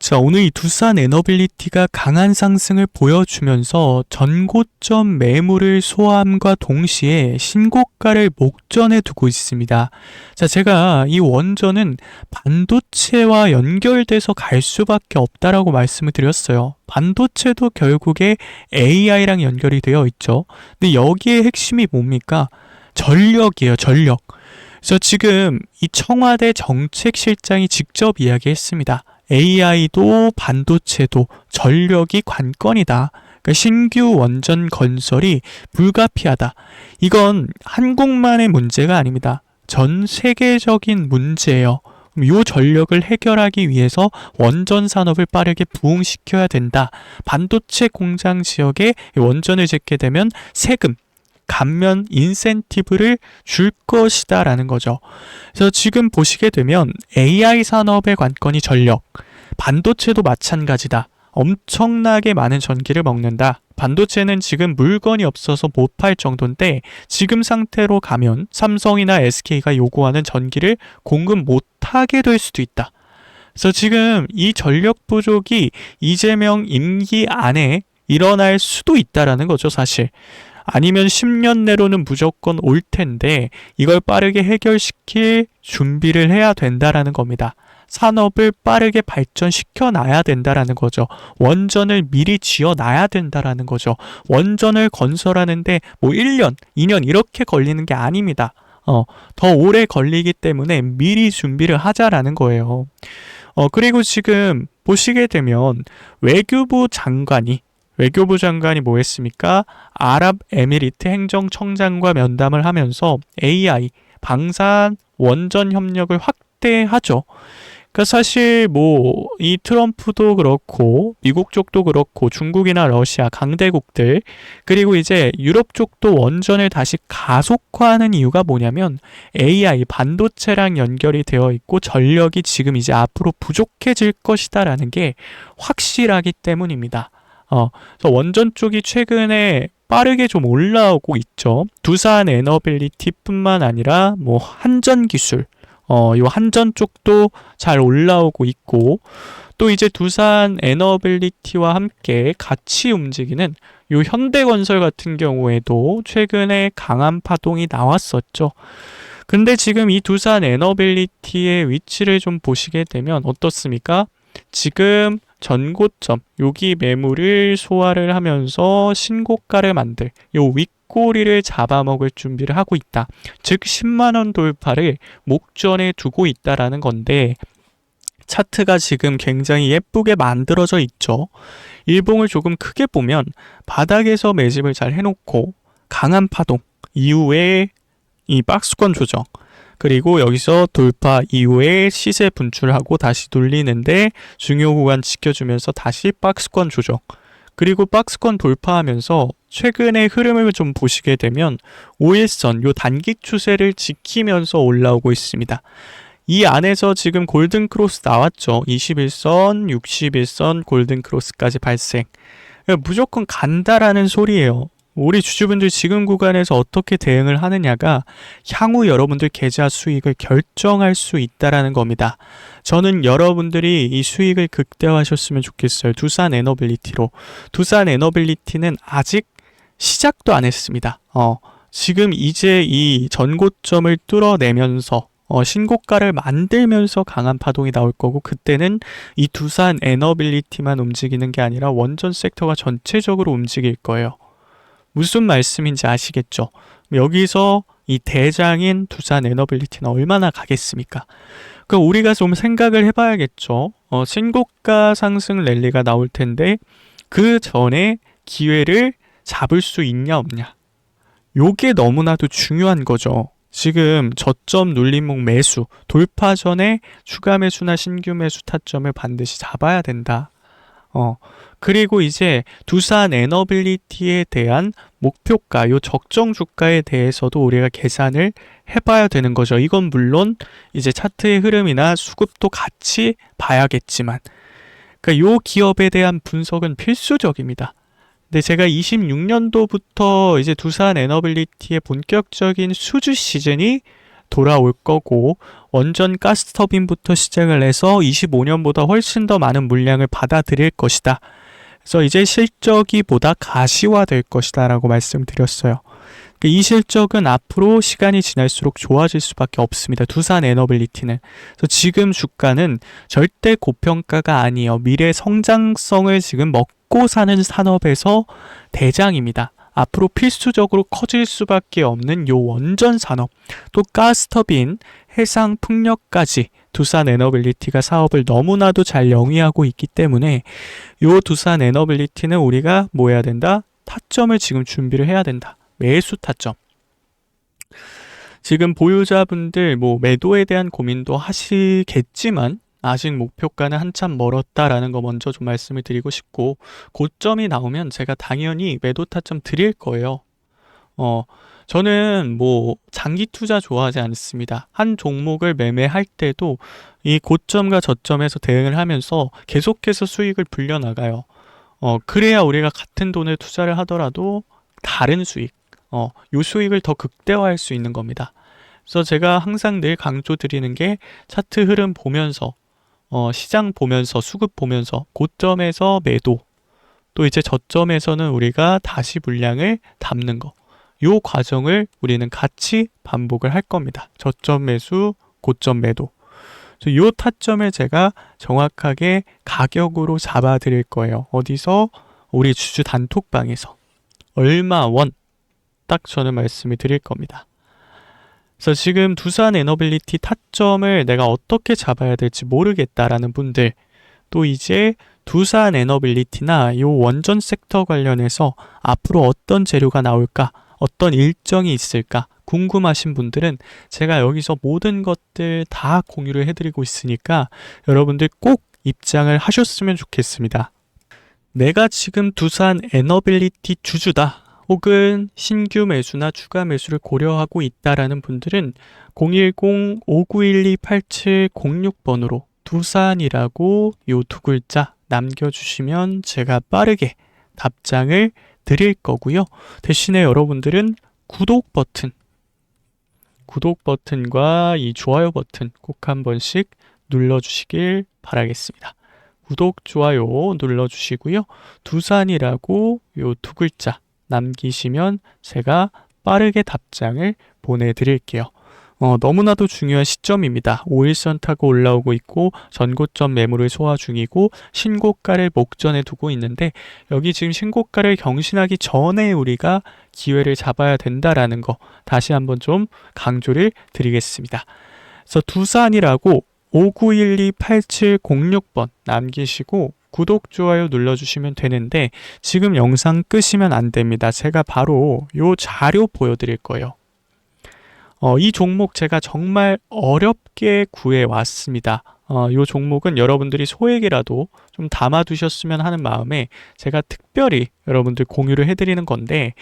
자, 오늘 이 두산 에너빌리티가 강한 상승을 보여주면서 전고점 매물을 소화함과 동시에 신고가를 목전에 두고 있습니다. 자, 제가 이 원전은 반도체와 연결돼서 갈 수밖에 없다라고 말씀을 드렸어요. 반도체도 결국에 AI랑 연결이 되어 있죠. 근데 여기에 핵심이 뭡니까? 전력이에요, 전력. 그래서 지금 이 청와대 정책실장이 직접 이야기했습니다. AI도 반도체도 전력이 관건이다. 그러니까 신규 원전 건설이 불가피하다. 이건 한국만의 문제가 아닙니다. 전 세계적인 문제예요. 이 전력을 해결하기 위해서 원전 산업을 빠르게 부흥시켜야 된다. 반도체 공장 지역에 원전을 짓게 되면 세금, 감면 인센티브를 줄 것이다 라는 거죠. 그래서 지금 보시게 되면 AI 산업의 관건이 전력, 반도체도 마찬가지다. 엄청나게 많은 전기를 먹는다. 반도체는 지금 물건이 없어서 못 팔 정도인데 지금 상태로 가면 삼성이나 SK가 요구하는 전기를 공급 못 하게 될 수도 있다. 그래서 지금 이 전력 부족이 이재명 임기 안에 일어날 수도 있다라는 거죠, 사실. 아니면 10년 내로는 무조건 올 텐데 이걸 빠르게 해결시킬 준비를 해야 된다라는 겁니다. 산업을 빠르게 발전시켜 놔야 된다라는 거죠. 원전을 미리 지어 놔야 된다라는 거죠. 원전을 건설하는데 뭐 1년, 2년 이렇게 걸리는 게 아닙니다. 어, 더 오래 걸리기 때문에 미리 준비를 하자라는 거예요. 어, 그리고 지금 보시게 되면 외교부 장관이 외교부 장관이 뭐 했습니까? 아랍에미리트 행정청장과 면담을 하면서 AI, 방산, 원전 협력을 확대하죠. 그러니까 사실 뭐 이 트럼프도 그렇고 미국 쪽도 그렇고 중국이나 러시아 강대국들 그리고 이제 유럽 쪽도 원전을 다시 가속화하는 이유가 뭐냐면 AI 반도체랑 연결이 되어 있고 전력이 지금 이제 앞으로 부족해질 것이다라는 게 확실하기 때문입니다. 어, 그래서 원전 쪽이 최근에 빠르게 좀 올라오고 있죠. 두산 에너빌리티뿐만 아니라 뭐 한전 기술, 어, 요 한전 쪽도 잘 올라오고 있고 또 이제 두산 에너빌리티와 함께 같이 움직이는 요 현대건설 같은 경우에도 최근에 강한 파동이 나왔었죠. 근데 지금 이 두산 에너빌리티의 위치를 좀 보시게 되면 어떻습니까? 지금 전고점 여기 매물을 소화를 하면서 신고가를 만들 요 윗꼬리를 잡아먹을 준비를 하고 있다. 즉 10만 원 돌파를 목전에 두고 있다라는 건데 차트가 지금 굉장히 예쁘게 만들어져 있죠. 일봉을 조금 크게 보면 바닥에서 매집을 잘 해놓고 강한 파동 이후에 이 박스권 조정 그리고 여기서 돌파 이후에 시세 분출하고 다시 돌리는데 중요 구간 지켜주면서 다시 박스권 조정. 그리고 박스권 돌파하면서 최근의 흐름을 좀 보시게 되면 5일선 요 단기 추세를 지키면서 올라오고 있습니다. 이 안에서 지금 골든 크로스 나왔죠. 21선, 61선 골든 크로스까지 발생. 무조건 간다라는 소리예요. 우리 주주분들 지금 구간에서 어떻게 대응을 하느냐가 향후 여러분들 계좌 수익을 결정할 수 있다라는 겁니다. 저는 여러분들이 이 수익을 극대화하셨으면 좋겠어요. 두산 에너빌리티로. 두산 에너빌리티는 아직 시작도 안 했습니다. 어, 지금 이제 이 전고점을 뚫어내면서 어, 신고가를 만들면서 강한 파동이 나올 거고 그때는 이 두산 에너빌리티만 움직이는 게 아니라 원전 섹터가 전체적으로 움직일 거예요. 무슨 말씀인지 아시겠죠? 여기서 이 대장인 두산 에너빌리티는 얼마나 가겠습니까? 그 우리가 좀 생각을 해봐야겠죠. 어, 신고가 상승 랠리가 나올 텐데 그 전에 기회를 잡을 수 있냐 없냐. 요게 너무나도 중요한 거죠. 지금 저점 눌림목 매수, 돌파 전에 추가 매수나 신규 매수 타점을 반드시 잡아야 된다. 어, 그리고 이제 두산 에너빌리티에 대한 목표가, 요 적정 주가에 대해서도 우리가 계산을 해봐야 되는 거죠. 이건 물론 이제 차트의 흐름이나 수급도 같이 봐야겠지만, 그러니까 요 기업에 대한 분석은 필수적입니다. 근데 제가 26년도부터 이제 두산 에너빌리티의 본격적인 수주 시즌이 돌아올 거고 원전 가스 터빈부터 시작을 해서 25년보다 훨씬 더 많은 물량을 받아들일 것이다. 그래서 이제 실적이 보다 가시화될 것이다 라고 말씀드렸어요. 그이 실적은 앞으로 시간이 지날수록 좋아질 수밖에 없습니다. 두산 에너빌리티는. 그래서 지금 주가는 절대 고평가가 아니에요. 미래 성장성을 지금 먹고 사는 산업에서 대장입니다. 앞으로 필수적으로 커질 수밖에 없는 요 원전 산업, 또 가스터빈, 해상 풍력까지 두산 에너빌리티가 사업을 너무나도 잘 영위하고 있기 때문에 요 두산 에너빌리티는 우리가 뭐 해야 된다? 타점을 지금 준비를 해야 된다. 매수 타점. 지금 보유자분들 뭐 매도에 대한 고민도 하시겠지만 아직 목표가는 한참 멀었다라는 거 먼저 좀 말씀을 드리고 싶고 고점이 나오면 제가 당연히 매도 타점 드릴 거예요. 어, 저는 뭐 장기 투자 좋아하지 않습니다. 한 종목을 매매할 때도 이 고점과 저점에서 대응을 하면서 계속해서 수익을 불려나가요. 어, 그래야 우리가 같은 돈을 투자를 하더라도 다른 수익, 어, 요 수익을 더 극대화할 수 있는 겁니다. 그래서 제가 항상 늘 강조드리는 게 차트 흐름 보면서 어, 시장 보면서 수급 보면서 고점에서 매도 또 이제 저점에서는 우리가 다시 물량을 담는 거. 요 과정을 우리는 같이 반복을 할 겁니다. 저점 매수, 고점 매도. 요 타점을 제가 정확하게 가격으로 잡아 드릴 거예요. 어디서? 우리 주주 단톡방에서. 얼마 원? 딱 저는 말씀을 드릴 겁니다. 그래서 지금 두산 에너빌리티 타점을 내가 어떻게 잡아야 될지 모르겠다라는 분들, 또 이제 두산 에너빌리티나 이 원전 섹터 관련해서 앞으로 어떤 재료가 나올까, 어떤 일정이 있을까 궁금하신 분들은 제가 여기서 모든 것들 다 공유를 해드리고 있으니까 여러분들 꼭 입장을 하셨으면 좋겠습니다. 내가 지금 두산 에너빌리티 주주다. 혹은 신규 매수나 추가 매수를 고려하고 있다라는 분들은 010-5912-8706번으로 두산이라고 요 두 글자 남겨주시면 제가 빠르게 답장을 드릴 거고요. 대신에 여러분들은 구독 버튼, 구독 버튼과 이 좋아요 버튼 꼭 한 번씩 눌러주시길 바라겠습니다. 구독, 좋아요 눌러주시고요. 두산이라고 요 두 글자 남기시면 제가 빠르게 답장을 보내드릴게요. 어, 너무나도 중요한 시점입니다. 5일선 타고 올라오고 있고 전고점 매물을 소화 중이고 신고가를 목전에 두고 있는데 여기 지금 신고가를 경신하기 전에 우리가 기회를 잡아야 된다라는 거 다시 한번 좀 강조를 드리겠습니다. 그래서 두산이라고 59128706번 남기시고 구독, 좋아요 눌러주시면 되는데 지금 영상 끄시면 안 됩니다. 제가 바로 요 자료 보여드릴 거예요. 어, 이 종목 제가 정말 어렵게 구해왔습니다. 어, 이 종목은 여러분들이 소액이라도 좀 담아두셨으면 하는 마음에 제가 특별히 여러분들 공유를 해드리는 건데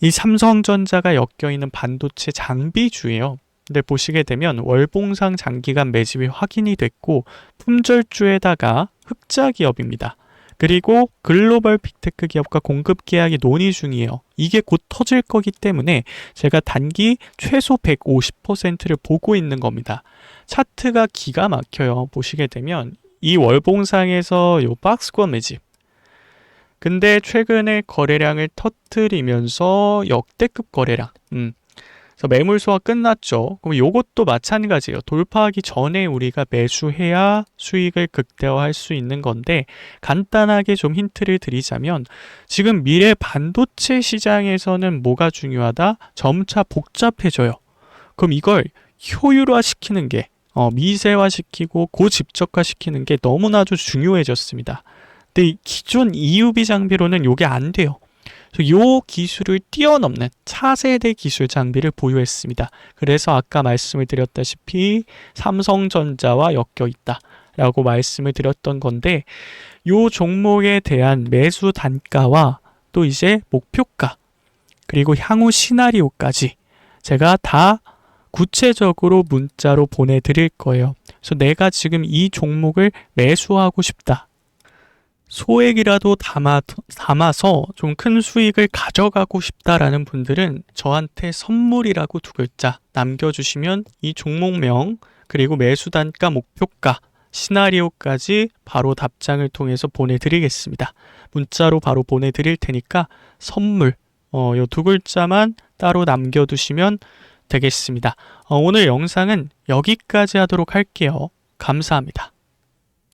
이 삼성전자가 엮여있는 반도체 장비주예요. 근데 보시게 되면 월봉상 장기간 매집이 확인이 됐고 품절주에다가 흑자 기업입니다. 그리고 글로벌 빅테크 기업과 공급 계약이 논의 중이에요. 이게 곧 터질 거기 때문에 제가 단기 최소 150%를 보고 있는 겁니다. 차트가 기가 막혀요. 보시게 되면 이 월봉상에서 요 박스권 매집. 근데 최근에 거래량을 터트리면서 역대급 거래량. 음, 그래서 매물 소화 끝났죠. 그럼 이것도 마찬가지예요. 돌파하기 전에 우리가 매수해야 수익을 극대화할 수 있는 건데 간단하게 좀 힌트를 드리자면 지금 미래 반도체 시장에서는 뭐가 중요하다? 점차 복잡해져요. 그럼 이걸 효율화 시키는 게 어, 미세화 시키고 고집적화 시키는 게 너무나도 중요해졌습니다. 근데 기존 EUV 장비로는 이게 안 돼요. 이 기술을 뛰어넘는 차세대 기술 장비를 보유했습니다. 그래서 아까 말씀을 드렸다시피 삼성전자와 엮여 있다. 라고 말씀을 드렸던 건데 이 종목에 대한 매수 단가와 또 이제 목표가 그리고 향후 시나리오까지 제가 다 구체적으로 문자로 보내드릴 거예요. 그래서 내가 지금 이 종목을 매수하고 싶다. 소액이라도 담아, 담아서 좀 큰 수익을 가져가고 싶다라는 분들은 저한테 선물이라고 두 글자 남겨주시면 이 종목명 그리고 매수 단가 목표가 시나리오까지 바로 답장을 통해서 보내드리겠습니다. 문자로 바로 보내드릴 테니까 선물 어, 요두 글자만 따로 남겨두시면 되겠습니다. 어, 오늘 영상은 여기까지 하도록 할게요. 감사합니다.